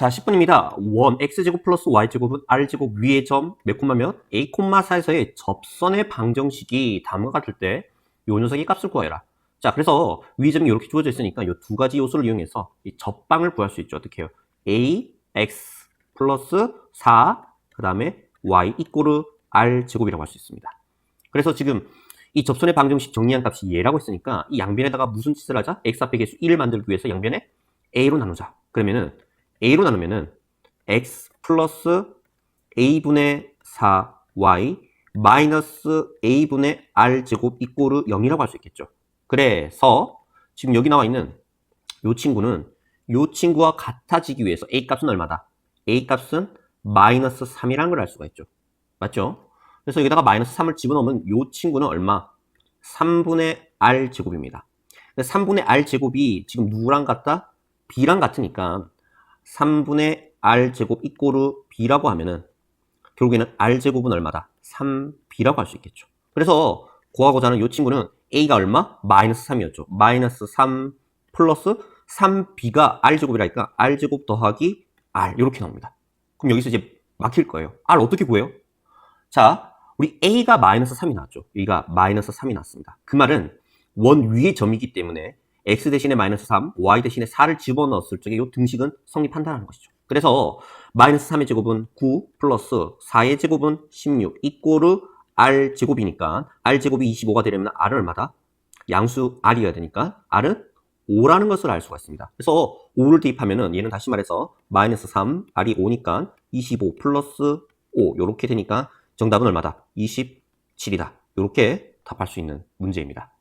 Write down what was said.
자, 10분입니다. 원 x제곱 플러스 y제곱은 r제곱 위의 점몇 콤마 몇? a 콤마 4에서의 접선의 방정식이 다음과 같을 때 요 녀석의 값을 구하여라. 자, 그래서 위의 점이 이렇게 주어져 있으니까 이두 가지 요소를 이용해서 이 접방을 구할 수 있죠. 어떻게 해요? a x 플러스 4, 그 다음에 y 이꼬르 r 제곱이라고 할 수 있습니다. 그래서 지금 이 접선의 방정식 정리한 값이 얘라고 했으니까 이 양변에다가 무슨 짓을 하자? x 앞에 개수 1을 만들기 위해서 양변에 a로 나누자. 그러면은 a로 나누면은 x 플러스 a분의 4y 마이너스 a분의 r 제곱 이꼬르 0이라고 할 수 있겠죠. 그래서 지금 여기 나와 있는 요 친구는 요 친구와 같아지기 위해서 a 값은 얼마다? a 값은 마이너스 3이라는 걸 알 수가 있죠. 맞죠? 그래서 여기다가 마이너스 3을 집어넣으면 요 친구는 얼마? 3분의 r 제곱입니다. 3분의 r 제곱이 지금 누구랑 같다? b랑 같으니까 3분의 r 제곱 이꼬르 b라고 하면은 결국에는 r 제곱은 얼마다? 3b라고 할 수 있겠죠. 그래서 구하고자 하는 이 친구는 a가 얼마? 마이너스 3이었죠. 마이너스 3 플러스 3b가 r 제곱이라니까 r 제곱 더하기 r 이렇게 나옵니다. 그럼 여기서 이제 막힐 거예요. r 어떻게 구해요? 자, 우리 a가 마이너스 3이 나왔죠. 여기가 마이너스 3이 나왔습니다. 그 말은 원 위의 점이기 때문에 x 대신에 마이너스 3, y 대신에 4를 집어넣었을 적에 이 등식은 성립한다는 것이죠. 그래서 마이너스 3의 제곱은 9 플러스 4의 제곱은 16 이꼬르 r 제곱이니까 r 제곱이 25가 되려면 r은 얼마다? 양수 r이어야 되니까 r은 5라는 것을 알 수가 있습니다. 그래서 5를 대입하면은 얘는 다시 말해서 마이너스 3, r이 5니까 25 플러스 5 이렇게 되니까 정답은 얼마다? 27이다. 이렇게 답할 수 있는 문제입니다.